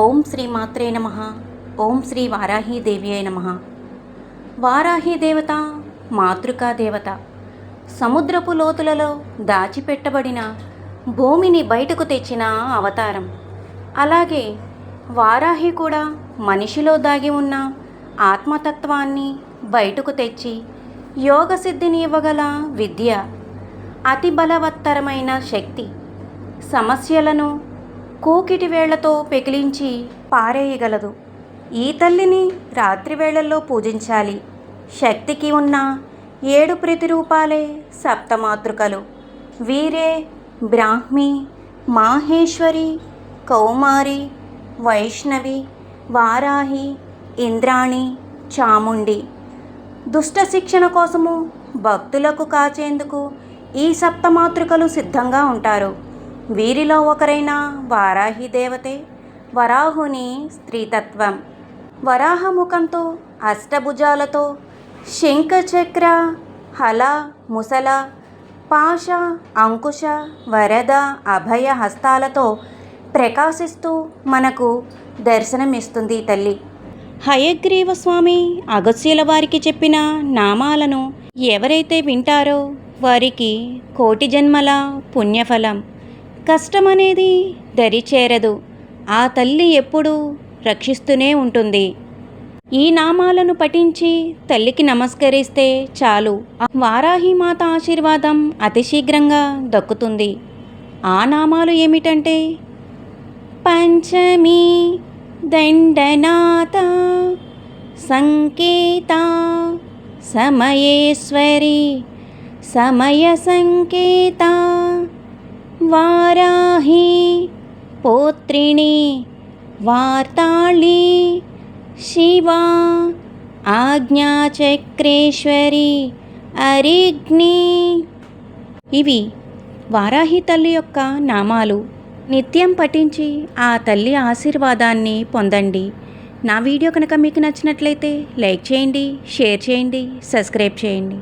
ఓం శ్రీ మాత్రే నమ. ఓం శ్రీ వారాహీదేవ్యై నమ. వారాహి దేవత మాతృకా దేవత సముద్రపు లోతులలో దాచిపెట్టబడిన భూమిని బయటకు తెచ్చిన అవతారం. అలాగే వారాహి కూడా మనిషిలో దాగి ఉన్న ఆత్మతత్వాన్ని బయటకు తెచ్చి యోగ సిద్ధిని ఇవ్వగల విద్య అతి బలవత్తరమైన శక్తి సమస్యలను కూకిటి వేళ్ళతో పెకిలించి పారేయగలదు. ఈ తల్లిని రాత్రి వేళల్లో పూజించాలి. శక్తికి ఉన్న ఏడు ప్రతిరూపాలే సప్తమాతృకలు. వీరే బ్రాహ్మి మాహేశ్వరి కౌమారి వైష్ణవి వారాహి ఇంద్రాణి చాముండి. దుష్ట శిక్షణ కోసము భక్తులకు కాచేందుకు ఈ సప్తమాతృకలు సిద్ధంగా ఉంటారు. వీరిలో ఒకరైన వారాహి దేవతే వరాహుని స్త్రీతత్వం. వరాహముఖంతో అష్టభుజాలతో శంఖచక్ర హల ముసల పాశ అంకుశ వరద అభయ హస్తాలతో ప్రకాశిస్తూ మనకు దర్శనమిస్తుంది తల్లి. హయగ్రీవ స్వామి అగస్యుల వారికి చెప్పిన నామాలను ఎవరైతే వింటారో వారికి కోటి జన్మల పుణ్యఫలం. కష్టమనేది దరిచేరదు. ఆ తల్లి ఎప్పుడూ రక్షిస్తూనే ఉంటుంది. ఈ నామాలను పఠించి తల్లికి నమస్కరిస్తే చాలు. వారాహిమాత ఆశీర్వాదం అతి శీఘ్రంగా దక్కుతుంది. ఆ నామాలు ఏమిటంటే పంచమి దండనాథ సంకేత సమయేశ్వరి సమయ సంకేత వారాహి పోత్రిణి వార్తాళి శివా ఆజ్ఞాచక్రేశ్వరి అరిగ్ని. ఇవి వారాహి తల్లి యొక్క నామాలు. నిత్యం పఠించి ఆ తల్లి ఆశీర్వాదాన్ని పొందండి. నా వీడియో కనుక మీకు నచ్చినట్లయితే లైక్ చేయండి షేర్ చేయండి సబ్స్క్రైబ్ చేయండి.